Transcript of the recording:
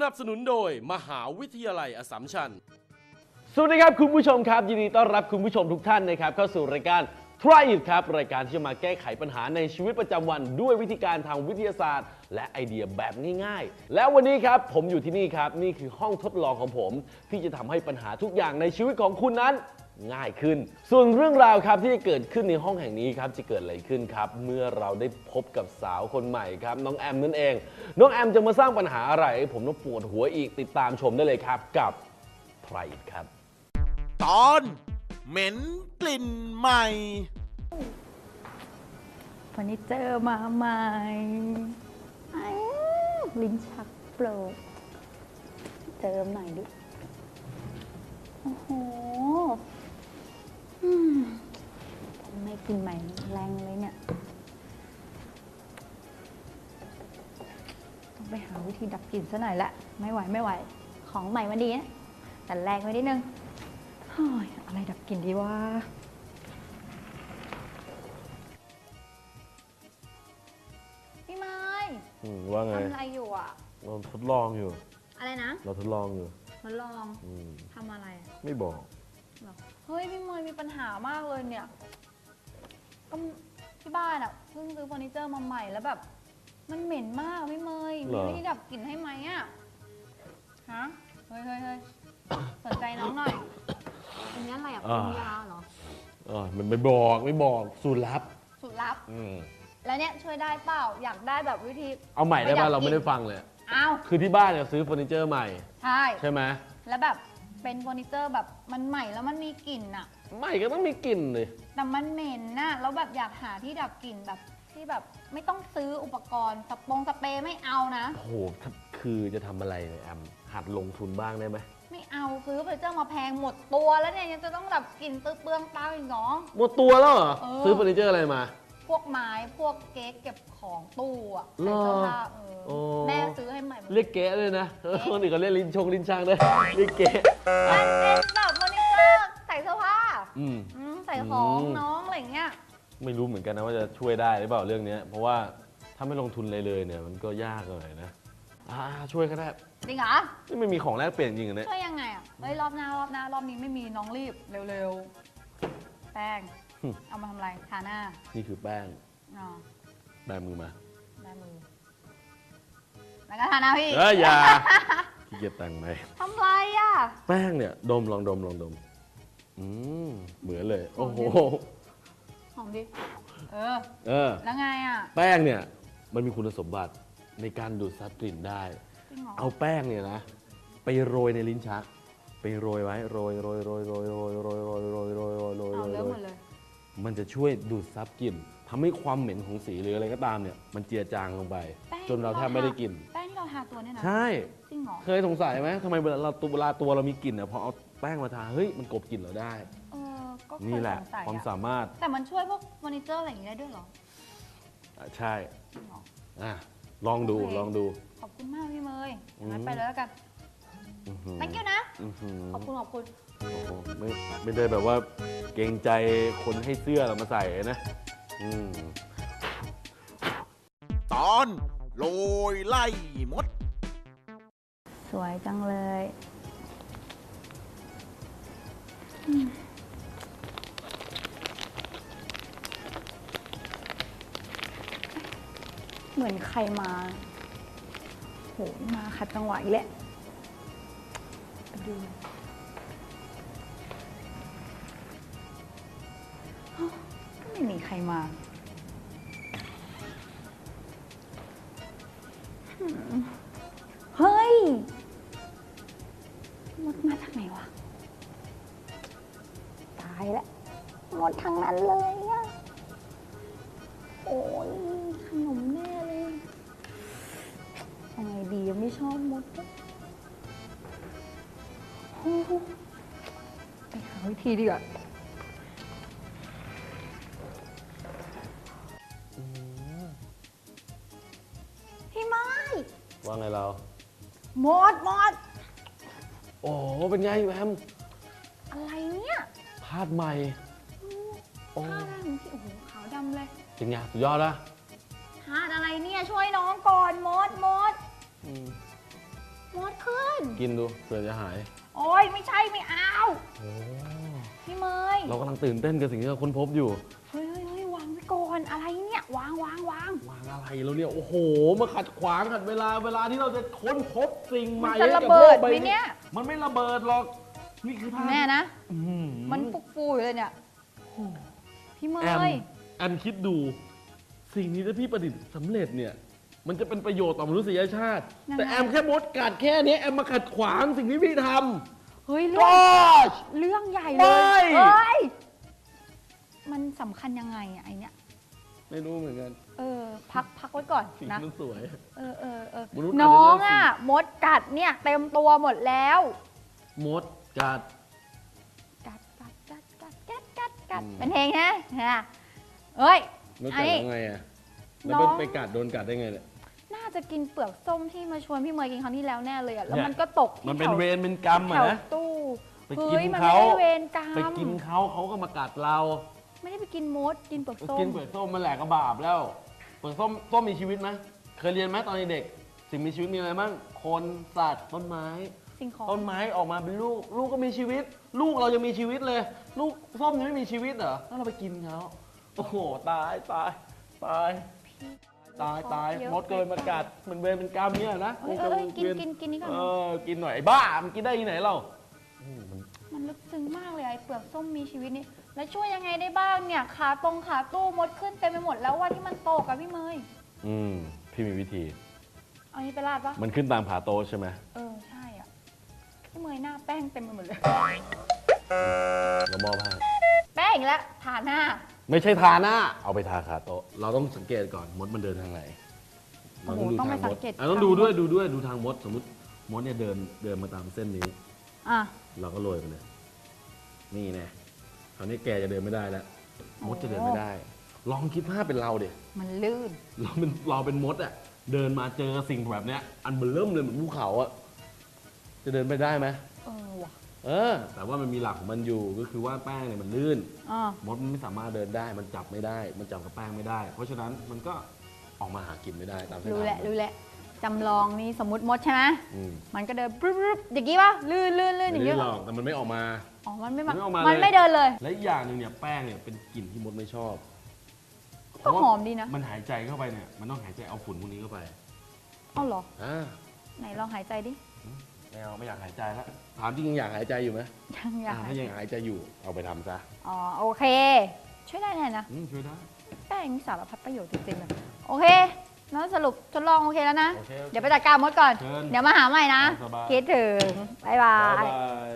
สนับสนุนโดยมหาวิทยาลัยอสสัมชัญ สวัสดีครับคุณผู้ชมครับ ยินดีต้อนรับคุณผู้ชมทุกท่านนะครับเข้าสู่รายการ Try It ครับ รายการที่จะมาแก้ไขปัญหาในชีวิตประจำวัน ด้วยวิธีการทางวิทยาศาสตร์ และไอเดียแบบง่ายๆ แล้ววันนี้ครับผมอยู่ที่นี่ครับ นี่คือห้องทดลองของผม ที่จะทำให้ปัญหาทุกอย่างในชีวิตของคุณนั้น ง่ายขึ้น ส่วนเรื่องราวครับที่จะเกิดขึ้นในห้องแห่งนี้ครับจะเกิดอะไรขึ้นครับ เมื่อเราได้พบกับสาวคนใหม่ครับ น้องแอมนั่นเอง น้องแอมจะมาสร้างปัญหาอะไรให้ผมต้องปวดหัวอีกติดตามชมได้เลยครับกับ Try It ครับ ตอน เหม็นกลิ่นใหม่เฟอร์นิเจอมาใหม่อ้าวลิ้นชักโปรกเจิมหน่อยดิโอ้โหอืมทำไมกลินใหม่แรงเลยเนี่ย ต้องไปหาวิธีดับกลิ่นซะหน่อยละ ไม่ไหวไม่ไหว ของใหม่มาดีนะแต่แรงไปนิดนึง ฮ้ยอะไรดับกลิ่นดีวะพี่ไม้อืมว่าไงทำอะไรอยู่อะ เราทดลองอยู่ อะไรนะเราทดลองอยู่มาลองอืมทำอะไรอะไม่บอกหรอเฮ้ยพี่เมย์มีปัญหามากเลยเนี่ยก็ที่บ้านอะเพิ่งซื้อเฟอร์นิเจอร์มาใหม่แล้วแบบ มันเหม็นมากพี่เมย์เหรมีอ วิธีดับกลิ่นให้ไหมอะฮะเฮ้ยเฮ้ยเฮ้ยสนใจน้องหน่อย อันนี้อะไรอะเป็นยาเหรอ เออมันไม่บอกไม่บอกสูตรลับสูตรลับ อืมแล้วเนี่ยช่วยได้เปล่า อยากได้แบบวิธี เอาใหม่ได้ไม่ดัป่ะบเราไม่ได้กลิ่นฟังเลย อ้าวคือที่บ้านเนี่ยซื้อเฟอร์นิเจอร์ใหม่ ใช่ ใช่ไหมแล้วแบบเป็นเฟอร์นิเจอร์แบบมันใหม่แล้วมันมีกลิ่นอะใหม่ก็ต้องมีกลิ่นเลย แต่มันเหม็นน่ะแล้วแบบอยากหาที่ดับกลิ่นแบบที่แบบไม่ต้องซื้ออุปกรณ์สปงสเปรย์ไม่เอานะ โอ้โหถ้าคือจะทำอะไรเนี่ยแอมหัดลงทุนบ้างได้ไหม ไม่เอาซื้อเฟอร์นิเจอร์มาแพงหมดตัวแล้วเนี่ยยังจะต้องดับกลิ่นตื้อเปลืองตังค์อีกเหรอหมดตัวแล้วเหรอ เออ ซื้อเฟอร์นิเจอร์อะไรมา พวกไม้พวกเก๊กเก็บของตู้อะเหรใส่อเสื้อผ้าเออโอ้ แม่ซื้อให้ใหม่หมด เรียกเก๊เลยนะเออคนอื่นก็เรียกลิ้นชงลิ้นช่างด้วยเรียกเก๊มันเป็นแบบเฟอร์นิเจอร์ใส่เสื้อผ้าอืม อืมใส่ของอืม น้องอะไรอย่างเงี้ยไม่รู้เหมือนกันนะว่าจะช่วยได้หรือเปล่าเรื่องเนี้ยเพราะว่าถ้าไม่ลงทุนเลยเลยเนี่ยมันก็ยากหน่อยนะ อ่าช่วยก็ได้จริงเหรอนี่ไม่มีของแลกเปลี่ยนจริงๆนะช่วยยังไงอะเฮ้ยรอบหน้ารอบหน้ารอบนี้ไม่มีน้องรีบเร็วๆ แป้ง เอามาทำอะไรทาหน้านี่คือแป้งอ๋อแบมือมาได้มือแล้วก็ทาหน้าพี่เอ้ยอย่าขี้เกียจแต่งไหมทำไรอะ แป้งเนี่ยดมลองดมลองดมอืมเหมือนเลย โอ้โหหอมดิ เออ เออ แล้วไงอะ แป้งเนี่ยมันมีคุณสมบัติ ในการดูดซับกลิ่นได้ จริงเหรอเอาแป้งเนี่ยนะ ไปโรยในลิ้นชัก ไปโรยไว้โรยโรยโรยโรยโรยโรยโรยโรยโรยโรยโรยเอาโรเริ่มหมยดเลย มันจะช่วยดูดซับกลิ่นทำให้ความเหม็นของสีหรืออะไรก็ตามเนี่ย มันเจือจางลงไป แป้งจนเราแทบไม่ได้กลิ่นแป้งที่เราทาตัวเนี่ยนะใช่ จริงเหรอเคยสงสัยไหมทำไมเวลาเราตัวเวลาตัวเรามีกลิ่นอะพอเอาแป้งมาทาเฮ้ยมันกลบกลิ่นเราได้ เออก็เคนี่ยแหละ สงสัยความอะสามารถแต่มันช่วยพวกเฟอร์นิเจอร์อะไรอย่างงี้ได้ด้วยเหรออะใช่จริงเหรอ อะ ลองดูโอเคลองดู ขอบคุณมากพี่เมย์งั้นอืม ไปเลยแล้วกัน อื้อหือ thank you นะ อื้อหือขอบคุณขอบคุณ โอ้โหไม่ไม่ได้แบบว่าเกรงใจคนให้เสื้อเรามาใส่นะ อืม ตอนโรยไล่มด สวยจังเลย เหมือนใครมา โห มาขัดจังหวะอีกและไปดูก็ไม่มีใครมา เฮ้ย มดมาจากไหนวะ ตายแล้วมดทางนั้นเลยอะโอ้ยขนมแน่เดียังไม่ชอบมดอะโอ้โหไปหาวิธีดีกว่าพี่ไม้ว่าไงเรา มดมด โอ้โหเป็นไงแอมอะไรเนี่ยพลาดใหม่โอ้ผ้าอะไรของพี่โอ้โหขาวดำเลย เป็นไงสุดยอดนะทานอะไรเนี่ยช่วยน้องก่อนมดมด อืมมดกินดูเผื่อจะหาย โอ้ยไม่ใช่ไม่เอาโอ้พี่เมยเรากำลังตื่นเต้นกับสิ่งที่เราค้นพบอยู่ เฮ้ยเฮ้ยเฮ้ยวางไว้ก่อนอะไรเนี่ยวางวางวางวางอะไรแล้วเนี่ยโอ้โห มาขัดขวางขัดเวลาเวลาที่เราจะค้นพบสิ่งใหมัม่นจะให้ระกับเบิโลดกใบไหมเนี่ย มันไม่ระเบิดหรอกนี่คือภาพแน่นะอื้อหือมันปุกฟูอยู่เลยเนี่ยพี่เมแอมยแอมคิดดู สิ่งนี้ถ้าพี่ประดิษฐ์สำเร็จเนี่ย มันจะเป็นประโยชน์ต่อมนุษยชาติ ยังไง แต่แอมแค่มดกัดแค่นี้แอมมาขัดขวางสิ่งที่พี่ทเฮ้ยำเรื่อง gosh เรื่องใหญ่เลไม่ ยเฮ้ย มันสำคัญยังไงอะไอเนี้ย ไม่รู้เหมือนกันเออ พักพักไว้ก่อนสิ่งนะ มันสวย เออเออเออมนุษย์อาจจะน้องเลือกอะมดกัดเนี่ย เต็มตัวหมดแล้ว มดกัด กัดกัดกัดกัดกัดกัดกัดอืม เป็นเพลงนะฮะเฮ้ย มดอักันดนี้ยังไงอะ แล้วน้อง ไปกัดโดนกัดได้ไงเนี่ย น่าจะกินเปลือกส้มที่มาชวนพี่เมย์กินครั้งที่แล้วแน่เลยอะแล้วเนี่ย มันก็ตกที่มันเป็นแถวเวรเป็นกรรมแถอะวนะ ตู้ไปกินเฮ้ยมันเขาไม่ได้เวรกรรมไปกินเขาเขาก็มากัดเรา ไม่ได้ไปกินมดกินเปลือกส้กิมนเปลือกส้มมันแหละก็บาปแล้วเปลือกส้มส้มมีชีวิตไหมเคยเรียนไหมตอนเด็กๆสิ่งมีชีวิตมีอะไรบ้างคนสัตว์ต้นไม้ สิ่งของต้นไม้ออกมาเป็นลูก ลูกก็มีชีวิต ลูกเรายังมีชีวิตเลย ลูกส้มยังไม่มีชีวิตเหรอแล้วเราไปกินเขาโอ้โหตายตายตาย ตายตายเยอะมดเกินมากัดเหมันเวรเป็นกรรมเนี่ยนะเอ้ยเอ้ยเอ้ยกินกินกินนี่ก่อนเออกินหน่อยไอ้บ้ามันกินได้ที่ไหนเราโอ้โหมันมันลึกซึ้งมากเลยไอ้เปลือกส้มมีชีวิตนี่แล้วช่วยยังไงได้บ้างเนี่ยขาตรงขาตู้มดขึ้นเต็มไปหมดแล้วว่าที่มันตกอะพี่เมย์อืมพี่มีวิธี เอานี้ไปราดปะมันขึ้นตามผาโตะใช่ไหมเออใช่อะพี่เมย์หน้าแป้งเต็มไปหมดเลยเรามอบให้แป้งอีกแล้วทาหน้า ไม่ใช่ทาหน้า เอาไปทาขาโต๊ะเราต้องสังเกตก่อนมดมันเดินทางไหนโอ้โหดูต้องไปทางมสัดงเกต อะต้องดูด้วยดูด้วยดูทางมดสมมติมดเนี่ยเดินเดินมาตามเส้นนี้ อะ เราก็โรยไปเลยนี่แน่คราวนี้แกจะเดินไม่ได้แล้วมดจะเดินโอ้ไม่ได้ ลองคิดภาพเป็นเราเด็มันลื่น เราเป็นเราเป็นมดอะเดินมาเจอสิ่งแบบเนี้ย อันเบลเริ่มเลยเหมือนภูเขาอะจะเดินไปได้ไหม เออว่ะเออ แต่ว่ามันมีหลักของมันอยู่ก็คือว่าแป้งเนี่ยมันลื่นอะมดมันไม่สามารถเดินได้ มันจับไม่ได้ มันจับกับแป้งไม่ได้ เพราะฉะนั้นมันก็ออกมาหากินไม่ได้ตามเส้นรู้ทางแหละรู้แหละจำลองนี่สมมติมดใช่ไหมอืมมันก็เดินปึ๊บปึ๊บอย่างงี้ป่ะลื่นลื่นลื่นอไม่ย่างได้งี้หรอกแต่มันไม่ออกมา อ๋อมันไม่มาไม่ออกมามันเลยไม่เดินเลย และอีกอย่างหนึ่งเนี่ยแป้งเนี่ยเป็นกลิ่นที่มดไม่ชอบก็หอมดีนะ มันหายใจเข้าไปเนี่ยมันต้องหายใจเอาฝุ่นพวกนี้เข้าไปอ้าวเหรออ่าไหนลองหายใจดิ ไม่เอาไม่อยากหายใจแล้วถามจริงยังอยากหายใจอยู่ไหมยังอยาก อ่าหายถ้าใจยังหายใจอยู่เอาไปทำซะอ๋อ โอเค ช่วยได้แน่นะอืมช่วยได้ แป้งมีสารพัดประโยชน์จริงๆเลยโอเคแล้วสรุปทดลองโอเคแล้วนะ โอเคโอเคเดี๋ยวไปจัดการมดก่อน เชิญเดี๋ยวมาหาใหม่นะ สบาย คิดถึง บ๊ายบาบ๊าย ยบาย